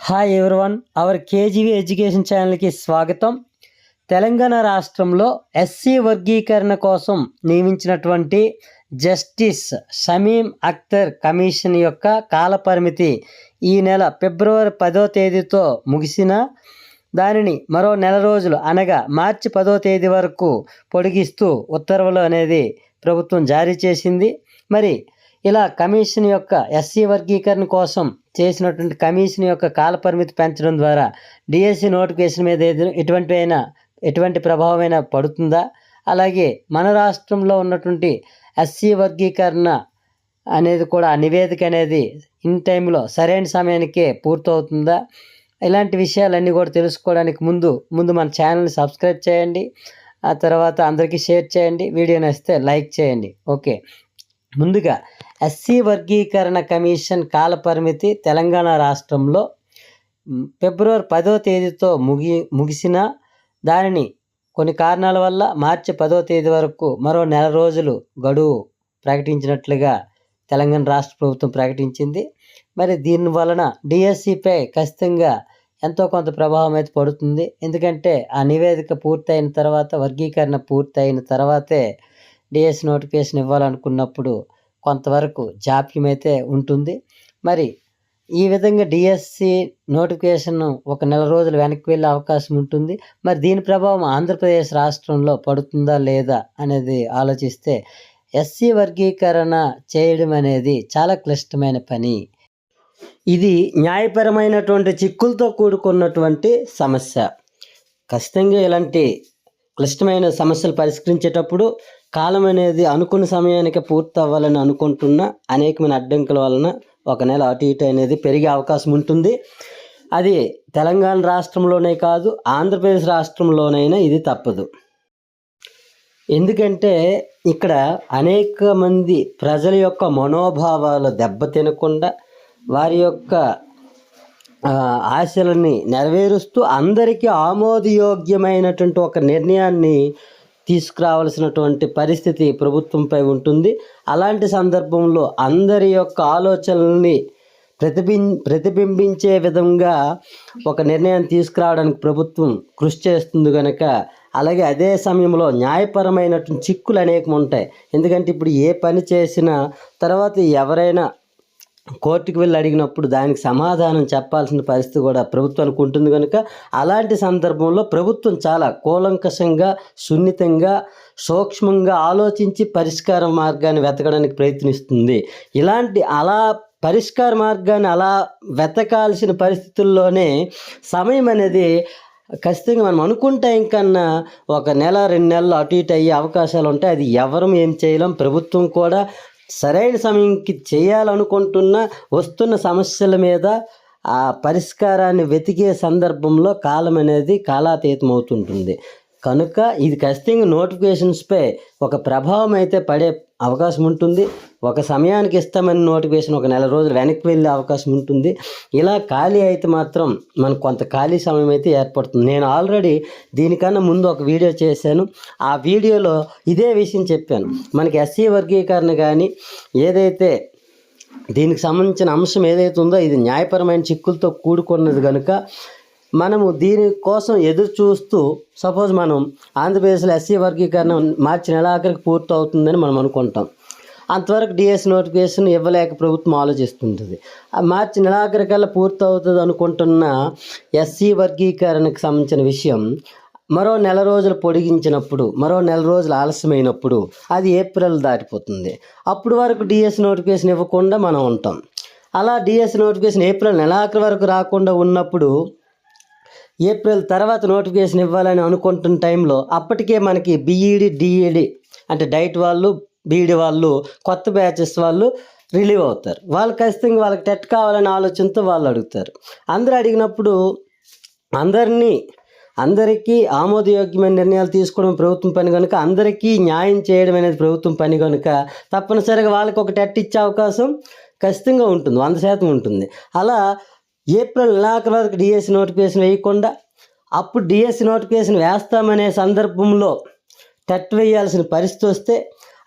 Hi everyone our KGV education ఛానల్కి స్వాగతం. తెలంగాణ రాష్ట్రంలో ఎస్సీ వర్గీకరణ కోసం నియమించినటువంటి జస్టిస్ షమీం అఖ్తర్ కమిషన్ యొక్క కాలపరిమితి ఈ నెల ఫిబ్రవరి పదో తేదీతో ముగిసిన దానిని మరో నెల రోజులు అనగా మార్చి పదో తేదీ వరకు పొడిగిస్తూ ఉత్తర్వులు అనేది ప్రభుత్వం జారీ చేసింది. మరి ఇలా కమిషన్ యొక్క ఎస్సీ వర్గీకరణ కోసం చేసినటువంటి కమిషన్ యొక్క కాలపరిమితి పెంచడం ద్వారా డిఎస్సి నోటిఫికేషన్ మీద ఏదైనా ఎటువంటి అయినా ఎటువంటి ప్రభావమైనా పడుతుందా? అలాగే మన రాష్ట్రంలో ఉన్నటువంటి ఎస్సీ వర్గీకరణ అనేది కూడా ఆ నివేదిక అనేది ఇన్ టైంలో సరైన సమయానికే పూర్తవుతుందా? ఇలాంటి విషయాలన్నీ కూడా తెలుసుకోవడానికి ముందు ముందు మన ఛానల్ని సబ్స్క్రైబ్ చేయండి. ఆ తర్వాత అందరికీ షేర్ చేయండి. వీడియో నచ్చితే లైక్ చేయండి. ఓకే. ముందుగా ఎస్సీ వర్గీకరణ కమిషన్ కాలపరిమితి తెలంగాణ రాష్ట్రంలో ఫిబ్రవరి పదో తేదీతో ముగి ముగిసిన దానిని కొన్ని కారణాల వల్ల మార్చి పదో తేదీ వరకు మరో నెల రోజులు గడువు ప్రకటించినట్లుగా తెలంగాణ రాష్ట్ర ప్రభుత్వం ప్రకటించింది. మరి దీని వలన డిఎస్సిపై ఖచ్చితంగా ఎంతో కొంత ప్రభావం అయితే పడుతుంది. ఎందుకంటే ఆ నివేదిక పూర్తయిన తర్వాత వర్గీకరణ పూర్తయిన తర్వాతే డిఎస్ నోటిఫికేషన్ ఇవ్వాలనుకున్నప్పుడు కొంతవరకు జాప్యం అయితే ఉంటుంది. మరి ఈ విధంగా డిఎస్సి నోటిఫికేషన్ ఒక నెల రోజులు వెనక్కి వెళ్ళే అవకాశం ఉంటుంది. మరి దీని ప్రభావం ఆంధ్రప్రదేశ్ రాష్ట్రంలో పడుతుందా లేదా అనేది ఆలోచిస్తే ఎస్సీ వర్గీకరణ చేయడం అనేది చాలా క్లిష్టమైన పని. ఇది న్యాయపరమైనటువంటి చిక్కులతో కూడుకున్నటువంటి సమస్య. ఖచ్చితంగా ఇలాంటి క్లిష్టమైన సమస్యలు పరిష్కరించేటప్పుడు కాలం అనేది అనుకున్న సమయానికి పూర్తి అవ్వాలని అనుకుంటున్న అనేకమైన అడ్డంకుల వలన ఒక నెల అటు ఇటు అనేది పెరిగే అవకాశం ఉంటుంది. అది తెలంగాణ రాష్ట్రంలోనే కాదు ఆంధ్రప్రదేశ్ రాష్ట్రంలోనైనా ఇది తప్పదు. ఎందుకంటే ఇక్కడ అనేక మంది ప్రజల యొక్క మనోభావాలు దెబ్బతినకుండా వారి యొక్క ఆశలని నెరవేరుస్తూ అందరికీ ఆమోదయోగ్యమైనటువంటి ఒక నిర్ణయాన్ని తీసుకురావాల్సినటువంటి పరిస్థితి ప్రభుత్వంపై ఉంటుంది. అలాంటి సందర్భంలో అందరి యొక్క ఆలోచనల్ని ప్రతిబిం ప్రతిబింబించే విధంగా ఒక నిర్ణయం తీసుకురావడానికి ప్రభుత్వం కృషి చేస్తుంది కనుక అలాగే అదే సమయంలో న్యాయపరమైనటువంటి చిక్కులు అనేకం ఉంటాయి ఎందుకంటే ఇప్పుడు ఏ పని చేసినా తర్వాత ఎవరైనా కోర్టుకు వెళ్ళి అడిగినప్పుడు దానికి సమాధానం చెప్పాల్సిన పరిస్థితి కూడా ప్రభుత్వానికి ఉంటుంది కనుక అలాంటి సందర్భంలో ప్రభుత్వం చాలా కూలంకషంగా సున్నితంగా సూక్ష్మంగా ఆలోచించి పరిష్కార మార్గాన్ని వెతకడానికి ప్రయత్నిస్తుంది. ఇలాంటి అలా పరిష్కార మార్గాన్ని అలా వెతకాల్సిన పరిస్థితుల్లోనే సమయం అనేది ఖచ్చితంగా మనం అనుకుంటే ఇంకన్నా ఒక నెల రెండు నెలలు అటు ఇటు అయ్యే అవకాశాలు ఉంటాయి. అది ఎవరం ఏం చేయలేం. ప్రభుత్వం కూడా సరైన సమయంకి చేయాలనుకుంటున్న వస్తున్న సమస్యల మీద ఆ పరిష్కారాన్ని వెతికే సందర్భంలో కాలం అనేది కాలాతీతం అవుతుంటుంది కనుక ఇది ఖచ్చితంగా నోటిఫికేషన్స్పై ఒక ప్రభావం అయితే పడే అవకాశం ఉంటుంది. ఒక సమయానికి ఇస్తామని నోటిఫికేషన్ ఒక నెల రోజులు వెనక్కి వెళ్ళే అవకాశం ఉంటుంది. ఇలా ఖాళీ అయితే మాత్రం మనకు కొంత ఖాళీ సమయం అయితే ఏర్పడుతుంది. నేను ఆల్రెడీ దీనికన్నా ముందు ఒక వీడియో చేశాను. ఆ వీడియోలో ఇదే విషయం చెప్పాను. మనకి ఎస్సీ వర్గీకరణ కానీ ఏదైతే దీనికి సంబంధించిన అంశం ఏదైతే ఉందో ఇది న్యాయపరమైన చిక్కులతో కూడుకున్నది కనుక మనము దీనికోసం ఎదురు చూస్తూ సపోజ్ మనం ఆంధ్రప్రదేశ్లో ఎస్సీ వర్గీకరణ మార్చి నెలాఖరికి పూర్తి అవుతుందని మనం అనుకుంటాం. అంతవరకు డిఎస్ నోటిఫికేషన్ ఇవ్వలేక ప్రభుత్వం ఆలోచిస్తుంటుంది. మార్చి నెలాఖరికల్లా పూర్తి అవుతుంది అనుకుంటున్న ఎస్సీ వర్గీకరణకు సంబంధించిన విషయం మరో నెల రోజులు పొడిగించినప్పుడు మరో నెల రోజులు ఆలస్యమైనప్పుడు అది ఏప్రిల్ దాటిపోతుంది. అప్పుడు వరకు డిఎస్ నోటిఫికేషన్ ఇవ్వకుండా మనం ఉంటాం. అలా డిఎస్ నోటిఫికేషన్ ఏప్రిల్ నెలాఖరి వరకు రాకుండా ఉన్నప్పుడు ఏప్రిల్ తర్వాత నోటిఫికేషన్ ఇవ్వాలని అనుకుంటున్న టైంలో అప్పటికే మనకి బీఈడి డిఈడి అంటే డైట్ వాళ్ళు బీఈడి వాళ్ళు కొత్త బ్యాచెస్ వాళ్ళు రిలీవ్ అవుతారు. వాళ్ళు ఖచ్చితంగా వాళ్ళకి టెట్ కావాలనే ఆలోచనతో వాళ్ళు అడుగుతారు. అందరూ అడిగినప్పుడు అందరినీ అందరికీ ఆమోదయోగ్యమైన నిర్ణయాలు తీసుకోవడం ప్రభుత్వం పని కనుక అందరికీ న్యాయం చేయడం అనేది ప్రభుత్వం పని కనుక తప్పనిసరిగా వాళ్ళకి ఒక టెట్ ఇచ్చే అవకాశం ఖచ్చితంగా ఉంటుంది వంద శాతం ఉంటుంది. అలా ఏప్రిల్ నెలాఖరు వరకు డిఎస్సి నోటిఫికేషన్ వేయకుండా అప్పుడు డిఎస్సి నోటిఫికేషన్ వేస్తామనే సందర్భంలో టెట్ వేయాల్సిన పరిస్థితి వస్తే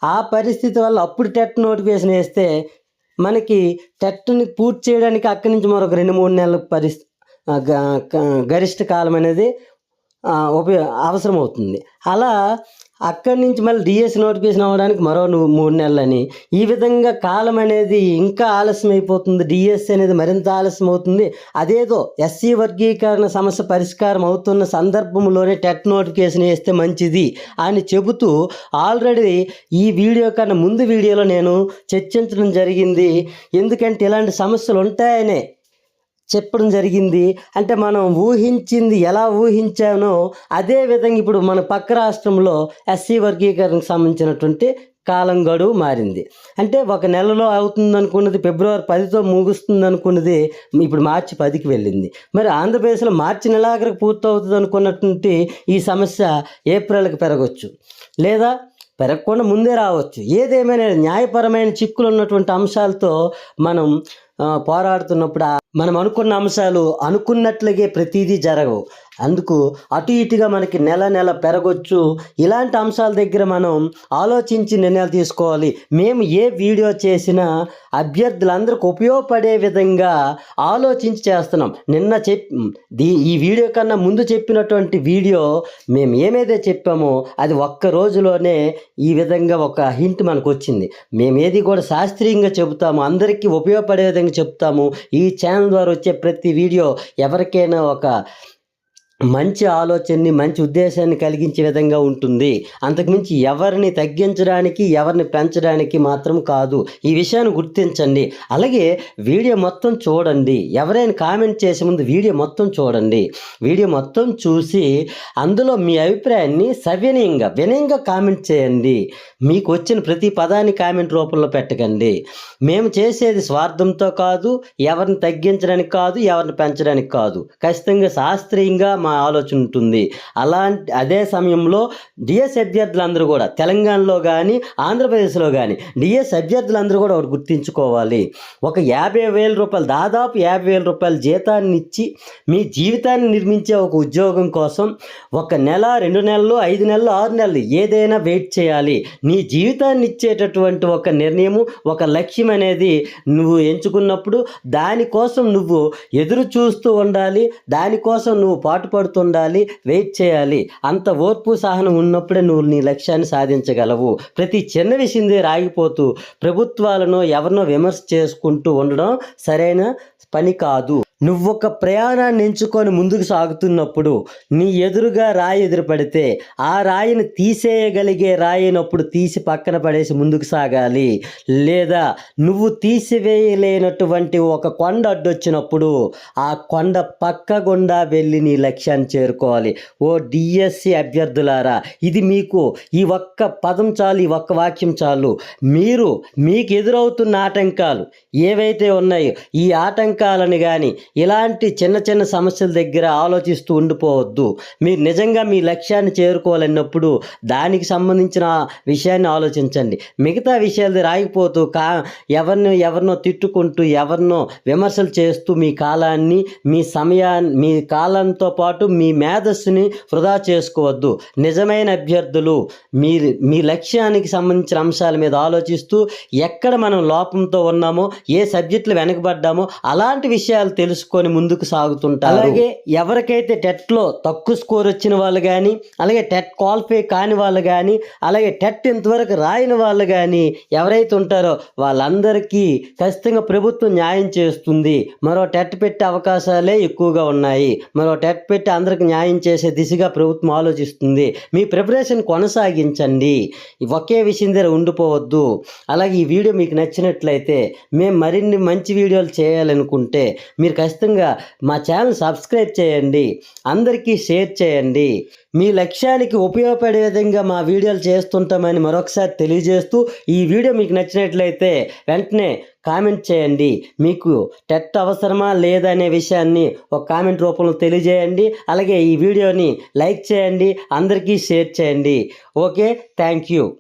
ఆ పరిస్థితి వల్ల అప్పుడు టెట్ నోటిఫికేషన్ వేస్తే మనకి టెట్ని పూర్తి చేయడానికి అక్కడి నుంచి మరొక రెండు మూడు నెలల పరిస్థితి గరిష్ట కాలం అనేది ఉపయోగ అవసరం అవుతుంది అలా అక్కడి నుంచి మళ్ళీ డిఎస్ నోటిఫికేషన్ అవ్వడానికి మరో మూడు నెలలని. ఈ విధంగా కాలం అనేది ఇంకా ఆలస్యం అయిపోతుంది డిఎస్ అనేది మరింత ఆలస్యం అవుతుంది అదేదో ఎస్సీ వర్గీకరణ సమస్య పరిష్కారం అవుతున్న సందర్భంలోనే టెట్ నోటిఫికేషన్ వేస్తే మంచిది అని చెబుతూ ఆల్రెడీ ఈ వీడియో కన్నా ముందు వీడియోలో నేను చర్చించడం జరిగింది. ఎందుకంటే ఇలాంటి సమస్యలు ఉంటాయనే. చెప్పడం జరిగింది. అంటే మనం ఊహించింది ఎలా ఊహించానో అదే విధంగా ఇప్పుడు మన పక్క రాష్ట్రంలో ఎస్సీ వర్గీకరణకు సంబంధించినటువంటి కాలం గడువు మారింది. అంటే ఒక నెలలో అవుతుంది అనుకున్నది ఫిబ్రవరి పదితో ముగుస్తుంది అనుకున్నది ఇప్పుడు మార్చి పదికి వెళ్ళింది. మరి ఆంధ్రప్రదేశ్లో మార్చి నెలాఖరికి పూర్తవుతుంది అనుకున్నటువంటి ఈ సమస్య ఏప్రిల్కి పెరగవచ్చు లేదా పెరగకుండా ముందే రావచ్చు. ఏదేమైనా న్యాయపరమైన చిక్కులు ఉన్నటువంటి అంశాలతో మనం పోరాడుతున్నప్పుడు మనం అనుకున్న అంశాలు అనుకున్నట్లుగే ప్రతిదీ జరగవు. అందుకు అటు ఇటుగా మనకి నెల నెల పెరగొచ్చు. ఇలాంటి అంశాల దగ్గర మనం ఆలోచించి నిర్ణయాలు తీసుకోవాలి. మేము ఏ వీడియో చేసినా అభ్యర్థులందరికీ ఉపయోగపడే విధంగా ఆలోచించి చేస్తున్నాం. నిన్న చెప్ దీ ఈ వీడియో కన్నా ముందు చెప్పినటువంటి వీడియో మేము ఏమైతే చెప్పామో అది ఒక్క రోజులోనే ఈ విధంగా ఒక హింట్ మనకు వచ్చింది. మేము ఏది కూడా శాస్త్రీయంగా చెబుతాము అందరికీ ఉపయోగపడే విధంగా చెప్తాము ఈ ఛానల్ ద్వారా వచ్చే ప్రతి వీడియో ఎవరికైనా ఒక మంచి ఆలోచనని మంచి ఉద్దేశాన్ని కలిగించే విధంగా ఉంటుంది. అంతకుమించి ఎవరిని తగ్గించడానికి ఎవరిని పెంచడానికి మాత్రం కాదు. ఈ విషయాన్ని గుర్తించండి. అలాగే వీడియో మొత్తం చూడండి. ఎవరైనా కామెంట్ చేసే ముందు వీడియో మొత్తం చూడండి. వీడియో మొత్తం చూసి అందులో మీ అభిప్రాయాన్ని సవినయంగా వినయంగా కామెంట్ చేయండి. మీకు వచ్చిన ప్రతి పదాన్ని కామెంట్ రూపంలో పెట్టకండి. మేము చేసేది స్వార్థంతో కాదు ఎవరిని తగ్గించడానికి కాదు ఎవరిని పెంచడానికి కాదు. ఖచ్చితంగా శాస్త్రీయంగా మా ఆలోచన ఉంటుంది. అలాంటి అదే సమయంలో డిఎస్ అభ్యర్థులందరూ కూడా తెలంగాణలో కానీ ఆంధ్రప్రదేశ్లో కానీ డిఎస్ అభ్యర్థులందరూ కూడా ఒకటి గుర్తించుకోవాలి. ఒక యాభై వేల రూపాయలు దాదాపు యాభై వేల రూపాయల జీతాన్ని ఇచ్చి మీ జీవితాన్ని నిర్మించే ఒక ఉద్యోగం కోసం ఒక నెల రెండు నెలలు ఐదు నెలలు ఆరు నెలలు ఏదైనా వెయిట్ చేయాలి. నీ జీవితాన్ని ఇచ్చేటటువంటి ఒక నిర్ణయము ఒక లక్ష్యం అనేది నువ్వు ఎంచుకున్నప్పుడు దానికోసం నువ్వు ఎదురు చూస్తూ ఉండాలి. దానికోసం నువ్వు నిలబడుతుండాలి వెయిట్ చేయాలి. అంత ఓర్పు సహనం ఉన్నప్పుడే నువ్వు నీ లక్ష్యాన్ని సాధించగలవు. ప్రతి చిన్న విషయం రాగిపోతూ ప్రభుత్వాలను ఎవరినో విమర్శ చేసుకుంటూ ఉండడం సరైన పని కాదు. నువ్వొక ప్రయాణాన్ని ఎంచుకొని ముందుకు సాగుతున్నప్పుడు నీ ఎదురుగా రాయి ఎదురుపడితే ఆ రాయిని తీసేయగలిగే రాయినప్పుడు తీసి పక్కన పడేసి ముందుకు సాగాలి. లేదా నువ్వు తీసివేయలేనటువంటి ఒక కొండ అడ్డొచ్చినప్పుడు ఆ కొండ పక్క గుండా వెళ్ళి నీ లక్ష్యాన్ని చేరుకోవాలి. ఓ డిఎస్సి అభ్యర్థులారా ఇది మీకు ఈ ఒక్క పదం చాలు ఈ ఒక్క వాక్యం చాలు. మీరు మీకు ఎదురవుతున్న ఆటంకాలు ఏవైతే ఉన్నాయో ఈ ఆటంకాలను కానీ ఇలాంటి చిన్న చిన్న సమస్యల దగ్గర ఆలోచిస్తూ ఉండిపోవద్దు. మీరు నిజంగా మీ లక్ష్యాన్ని చేరుకోవాలన్నప్పుడు దానికి సంబంధించిన విషయాన్ని ఆలోచించండి. మిగతా విషయాలు రాగిపోతూ కా ఎవరినో ఎవరినో తిట్టుకుంటూ ఎవరినో విమర్శలు చేస్తూ మీ కాలాన్ని మీ సమయాన్ని మీ కాలంతో పాటు మీ మేధస్సుని వృధా చేసుకోవద్దు. నిజమైన అభ్యర్థులు మీ మీ లక్ష్యానికి సంబంధించిన అంశాల మీద ఆలోచిస్తూ ఎక్కడ మనం లోపంతో ఉన్నామో ఏ సబ్జెక్టులు వెనకబడ్డామో అలాంటి విషయాలు తెలుసు చేసుకొని ముందుకు సాగుతుంటారు. అలాగే ఎవరికైతే టెట్లో తక్కువ స్కోర్ వచ్చిన వాళ్ళు కానీ అలాగే టెట్ క్వాలిఫై కాని వాళ్ళు కానీ అలాగే టెట్ ఇంతవరకు రాయని వాళ్ళు కానీ ఎవరైతే ఉంటారో వాళ్ళందరికీ ఖచ్చితంగా ప్రభుత్వం న్యాయం చేస్తుంది. మరో టెట్ పెట్టే అవకాశాలే ఎక్కువగా ఉన్నాయి. మరో టెట్ పెట్టి అందరికి న్యాయం చేసే దిశగా ప్రభుత్వం ఆలోచిస్తుంది. మీ ప్రిపరేషన్ కొనసాగించండి. ఒకే విషయం దగ్గర ఉండిపోవద్దు. అలాగే ఈ వీడియో మీకు నచ్చినట్లయితే మేము మరిన్ని మంచి వీడియోలు చేయాలనుకుంటే మీరు ఖచ్చితంగా మా ఛానల్ సబ్స్క్రైబ్ చేయండి. అందరికీ షేర్ చేయండి. మీ లక్ష్యానికి ఉపయోగపడే విధంగా మా వీడియోలు చేస్తుంటామని మరొకసారి తెలియజేస్తూ ఈ వీడియో మీకు నచ్చినట్లయితే వెంటనే కామెంట్ చేయండి. మీకు టెట్ అవసరమా లేదా అనే విషయాన్ని ఒక కామెంట్ రూపంలో తెలియజేయండి. అలాగే ఈ వీడియోని లైక్ చేయండి. అందరికీ షేర్ చేయండి. Okay thank you.